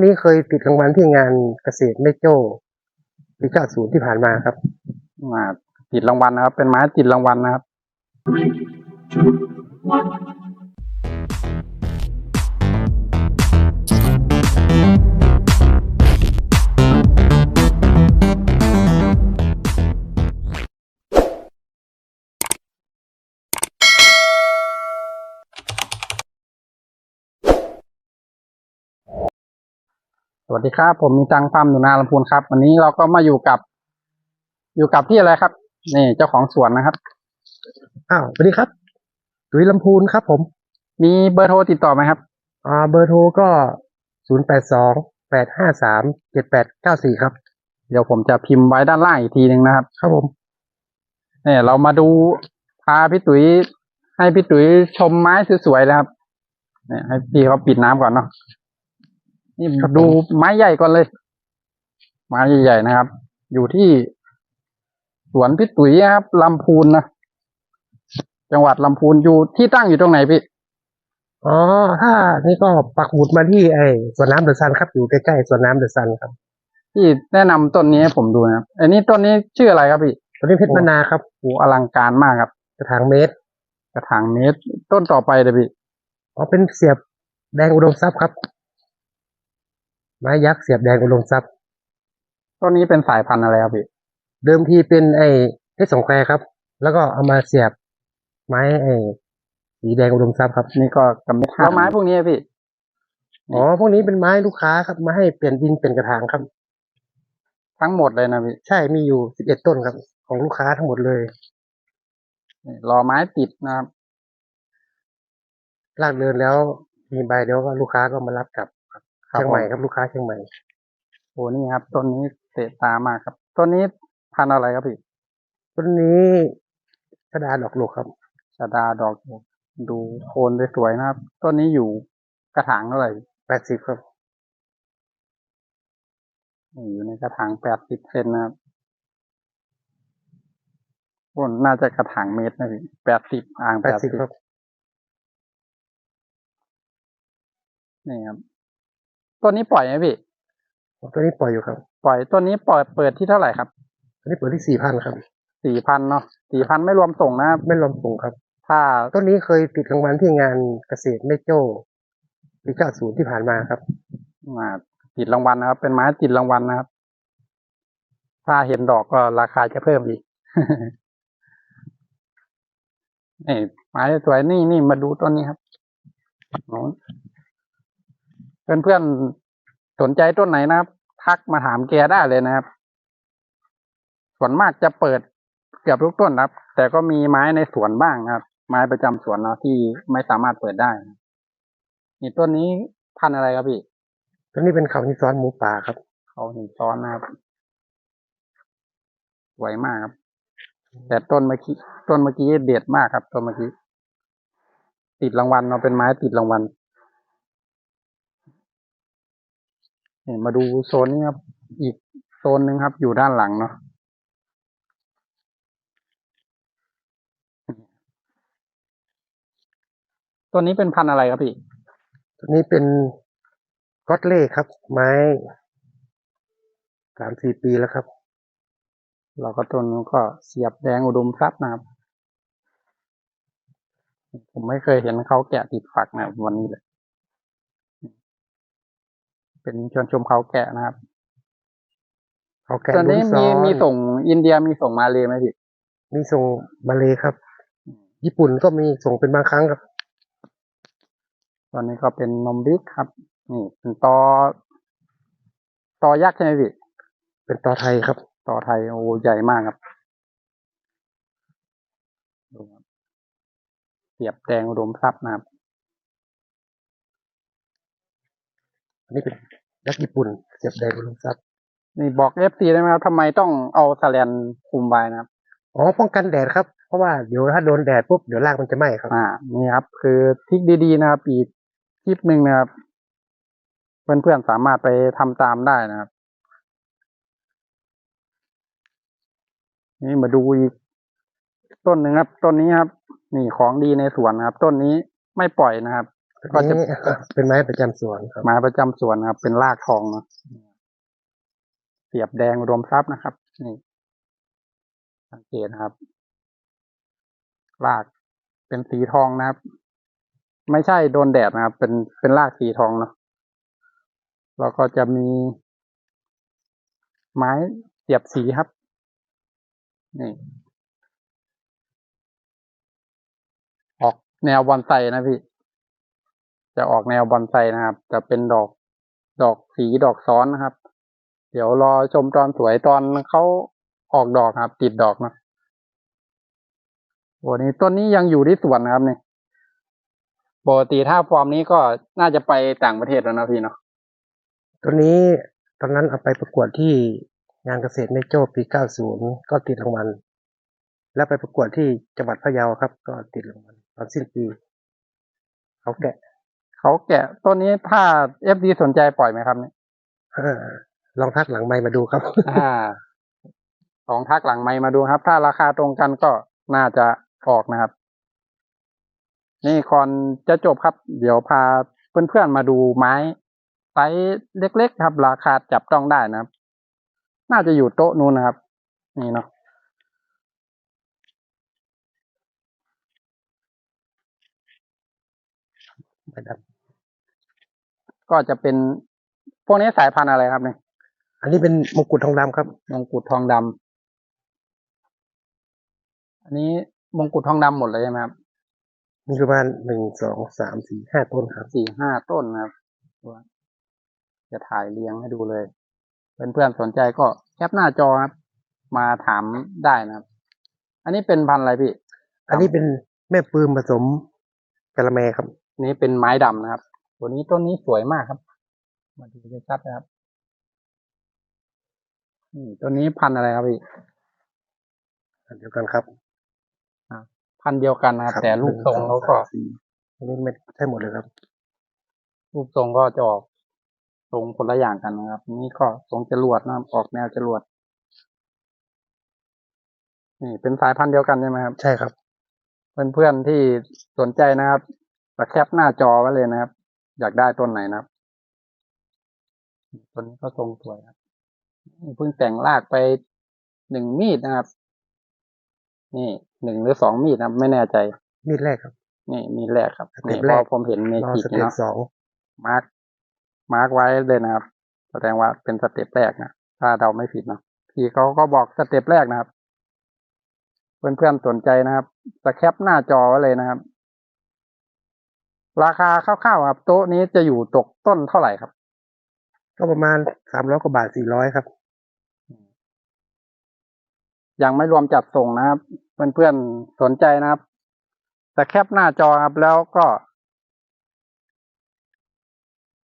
นนี้เคยติดรางวัลที่งานเกษตรไม่โจ้ปี90ที่ผ่านมาครับมาติดรางวัลนะครับ เป็นไม้ติดรางวัลนะครับ วัสดีครับ ผมมีตังค์ปั๊มอยู่นาลำพูนครับ วันนี้เราก็มาอยู่กับ อยู่กับที่อะไรครับ นี่เจ้าของสวนนะครับอ้าวสวัสดีครับดุยลำพูนครับ ผม มีเบอร์โทรติดต่อไหมครับอ่าเบอร์โทรก็082 853 7894ครับ เดี๋ยวผมจะพิมพ์ไว้ด้านล่างอีกทีหนึ่งนะครับ ครับผมเนี่ยเรามาดูพาพี่ตุ๋ยให้พี่ตุ๋ยชมไม้สวยๆแล้วครับเนี่ยให้พี่เขาปิดน้ำก่อนเนาะ นี่ดูไม้ใหญ่ก่อนเลย ไม้ใหญ่ๆนะครับ อยู่ที่สวนพี่ตุ๋ยนะครับลำพูนนะจังหวัดลำพูนอยู่ที่ตั้งอยู่ตรงไหนพี่อ๋อถ้านี่ก็ปักหมุดมาที่ไอ้สวนน้ำเดอะซันครับอยู่ใกล้ๆสวนน้ำเดอะซันครับพี่แนะนำต้นนี้ให้ผมดูนะครับอันนี้ต้นนี้ชื่ออะไรครับพี่ตัวนี้เพชรมนาครับโอ้อลังการมากครับ กระถางเมตร กระถางเมตร ต้นต่อไปเลยพี่อ๋อเป็นเสียบแดงอุดมทรัพย์ครับ ไม้ยักษ์เสียบแดงอุดมทรัพย์ต้นนี้เป็นสายพันธุ์อะไรครับพี่ เดิมทีเป็นไอ้เพชรสองแควครับ แล้วก็เอามาเสียบไม้ไอ้สีแดงอุดมทรัพย์ครับ นี่ก็กำเนิดแล้วไม้พวกนี้พี่ อ๋อ พวกนี้เป็นไม้ลูกค้าครับ มาให้เปลี่ยนดินเป็นกระถางครับ ทั้งหมดเลยนะพี่ ใช่ มีอยู่สิบเอ็ดต้นครับ ของลูกค้าทั้งหมดเลยนี่รอไม้ติดนะครับลากเดินแล้วมีใบเดี๋ยวก็ลูกค้าก็มารับกลับครับ เชียงใหม่ผมครับลูกค้าเชียงใหม่โอ้นี่ครับต้นนี้เตะตามากครับต้นนี้พันธุ์อะไรครับพี่ต้นนี้ชดาดอกหลกครับชาดาดอกดูโคนสวยๆนะครับต้นนี้อยู่กระถางเท่าไหร่แปดสิบครับนี่อยู่ในกระถางแปดสิบเซนนะครับโอ้น่าจะกระถางเมตรนะพี่แปดสิบอ่างแปแปดดสิสิบบครับนี่ครับ ต้นนี้ปล่อยไหมพี่ ตัวนี้ปล่อยอยู่ครับ ปล่อยต้นนี้ปล่อยเปิดที่เท่าไหร่ครับตัวนี้เปิดที่สี่พันครับสี่พันเนาะสี่พันไม่รวมส่งนะครับไม่รวมส่งครับ ถ้าต้นนี้เคยติดรางวัลที่งานเกษตรแม่โจ้ปีเก้าศูนย์ที่ผ่านมาครับมาติดรางวัลนะครับ เป็นไม้ติดรางวัลนะครับ ถ้าเห็นดอกก็ราคาจะเพิ่มอีกนี่ไม้สวยนี่นี่มาดูต้นนี้ครับโน้น เพื่อนเพื่อนๆสนใจต้นไหนนะครับ ทักมาถามแกได้เลยนะครับ ส่วนมากจะเปิดเกือบทุกต้นนะครับ แต่ก็มีไม้ในสวนบ้างนะครับ ไม้ประจำสวนเนาะที่ไม่สามารถเปิดได้นี่ต้นนี้พันธุ์อะไรครับพี่ต้นนี้เป็นเขาหินซ้อนหมูป่าครับ เขาหินซ้อนนะครับสวยมากครับ แต่ต้นเมื่อกี้ต้นเมื่อกี้เด็ดมากครับ ต้นเมื่อกี้ติดรางวัลเราะเป็นไม้ติดรางวัลนี่ มาดูโซนนี้ครับ อีกโซนหนึ่งครับ อยู่ด้านหลังเนาะต้นนี้เป็นพันธุ์อะไรครับพี่ ตัวนี้เป็นก็อตเล่ครับ ไม้สามสี่ปีแล้วครับ เราก็ต้นนู้นก็เสียบแดงอุดมทรัพย์นะครับ ผมไม่เคยเห็นเขาแกะติดฝักนะครับวันนี้เลย เป็นชวนชมเขาแกะนะครับ เขาแกะตอนนี้ลุ้นซ้มีอนมีส่งอินเดียมีส่งมาเลยไหมพี่ มีส่งมาเลยครับ ญี่ปุ่นก็มีส่งเป็นบางครั้งครับ ตอนนี้ก็เป็นนมบิ๊กครับ นี่เป็นตอตอยักษ์ใช่ไหมพี่เป็นตอไทยครับ ตอไทยโอ้ใหญ่มากครับดูครับเสียบแดงอุดมทรัพย์นะครับ อันนี้เป็นยักษ์ญี่ปุ่นเสียบแดงอุดมทรัพย์นี่บอกเอฟซีได้ไหมครับทำไมต้องเอาสแลนคุมไว้นะครับ อ๋อป้องกันแดดครับ เพราะว่าเดี๋ยวถ้าโดนแดดปุ๊บเดี๋ยวรากมันจะไหม้ครับ อ่า นี่ครับ คือทริกดีๆนะครับอีกคลิปหนึ่งนะครับ เพื่อนๆสามารถไปทำตามได้นะครับ นี่มาดูอีกต้นหนึ่งครับ ต้นนี้ครับ นี่ของดีในสวนนะครับ ต้นนี้ไม่ปล่อยนะครับ ก็จะนี้เป็นไม้ประจำสวนครับไม้ประจำสวนนะครับ เป็นรากทองเนาะเสียบแดงรวมทรัพย์นะครับ นี่ สังเกตนะครับ รากเป็นสีทองนะครับ ไม่ใช่โดนแดดนะครับ เป็นเป็นรากสีทองเนาะแล้วก็จะมีไม้เสียบสีครับ นี่ออกแนวบอนไซนะพี่ จะออกแนวบอนไซนะครับ จะเป็นดอกดอกสีดอกซ้อนนะครับ เดี๋ยวรอชมตอนสวยตอนเขาออกดอกครับ ติดดอกนะโอ้นี่ต้นนี้ยังอยู่ที่สวนนะครับนี่ปกติถ้าฟอร์มนี้ก็น่าจะไปต่างประเทศแล้วนะพี่เนาะตัวนี้ตอนนั้นเอาไปประกวดที่งานเกษตรในโจ้ปี90ก็ติดรางวัลแล้วไปประกวดที่จังหวัดพะเยาครับ ก็ติดรางวัลตอนสิ้นปีเขาแกะ เขาแกะต้นนี้ถ้าเอฟดีสนใจปล่อยไหมครับเนี่ยเออลองทักหลังไมค์มาดูครับอ่าสองทักหลังไมค์มาดูครับ ถ้าราคาตรงกันก็น่าจะออกนะครับ นี่ก่อนจะจบครับ เดี๋ยวพาเพื่อนๆมาดูไม้ไซส์เล็กๆครับ ราคาจับต้องได้นะครับ น่าจะอยู่โต๊ะนู้นนะครับ นี่เนาะ ก็จะเป็นพวกนี้สายพันธุ์อะไรครับเนี่ย อันนี้เป็นมงกุฎทองดำครับ มงกุฎทองดำอันนี้มงกุฎทองดำหมดเลยใช่ไหมครับมีประมาณหนึ่งสองสามสี่ห้าต้นครับ สี่ห้าต้นนะครับว่าจะถ่ายเรียงให้ดูเลยเพื่อนๆสนใจก็แคปหน้าจอครับ มาถามได้นะครับ อันนี้เป็นพันธุ์อะไรพี่ อันนี้เป็นแม่ปืมผสมกะละแมครับอั นนี้เป็นไม้ดำนะครับ ตัวนี้ต้นนี้สวยมากครับ มาดูชัดๆนะครับ นี่ต้นนี้พันธุ์อะไรครับพี่อันเดียวกันครับพันธุ์เดียวกันนะครับ แต่รูปทรงเขาก็สี่อันนี้ไม่ใช่หมดเลยครับ รูปทรงก็จะออกทรงคนละอย่างกันนะครับ นี่ก็ทรงจรวดนะครับออกแนวจรวด นี่เป็นสายพันธุ์เดียวกันใช่ไหมครับ ใช่ครับ เพื่อนๆที่สนใจนะครับ จะแคปหน้าจอไว้เลยนะครับ อยากได้ต้นไหนนะครับต้นนี้ก็ทรงสวยครับนี่เพิ่งแต่งรากไปหนึ่งมีดนะครับ นี่หนึ่งหรือสองมีดนะครับ ไม่แน่ใจ มีดแรกครับ นี่มีดแรกครับสเต็นี่ปเพแรกราะผมเห็นเมรอจิกสเต็ปเนาะสองมาร์กมาร์กไว้เลยนะครับ แสดงว่าเป็นสเต็ปแรกนะถ้าเราไม่ผิดเนาะพี่เขาก็บอกสเต็ปแรกนะครับ เพื่อนๆสนใจนะครับจะแคปหน้าจอไว้เลยนะครับ ราคาคร่าวๆครับ โต๊ะนี้จะอยู่ตกต้นเท่าไหร่ครับ ก็ประมาณสามร้อยกว่าบาทสี่ร้อยครับ ยังไม่รวมจัดส่งนะครับ เพื่อนๆสนใจนะครับจะแคปหน้าจอครับแล้วก็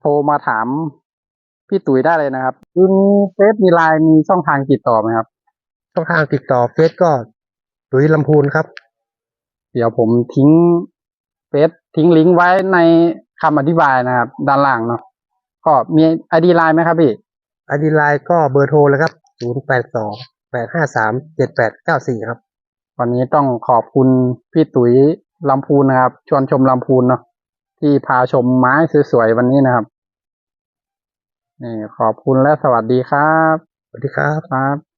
โทรมาถามพี่ตุ๋ยได้เลยนะครับคือมีเฟซมีไลน์มีช่องทางติดต่อไหมครับ ช่องทางติดต่อเฟซก็ดุยลำพูนครับ เดี๋ยวผมทิ้งเฟ ซทิ้งลิงก์ไว้ในคำอธิบายนะครับ ด้านล่างเนาะก็มีไอดีไลน์ไหมครับพี่อดีไลน์ก็เบอร์โทรเลยครับศูนย์แปดสองแปดห้าสามเจ็ดแปดเก้าสี่ครับ วันนี้ต้องขอบคุณพี่ตุ๋ยลำพูนนะครับ ชวนชมลำพูนเนาะที่พาชมไม้สวยๆวันนี้นะครับนี่ขอบคุณและสวัสดีครับ สวัสดีครับครับ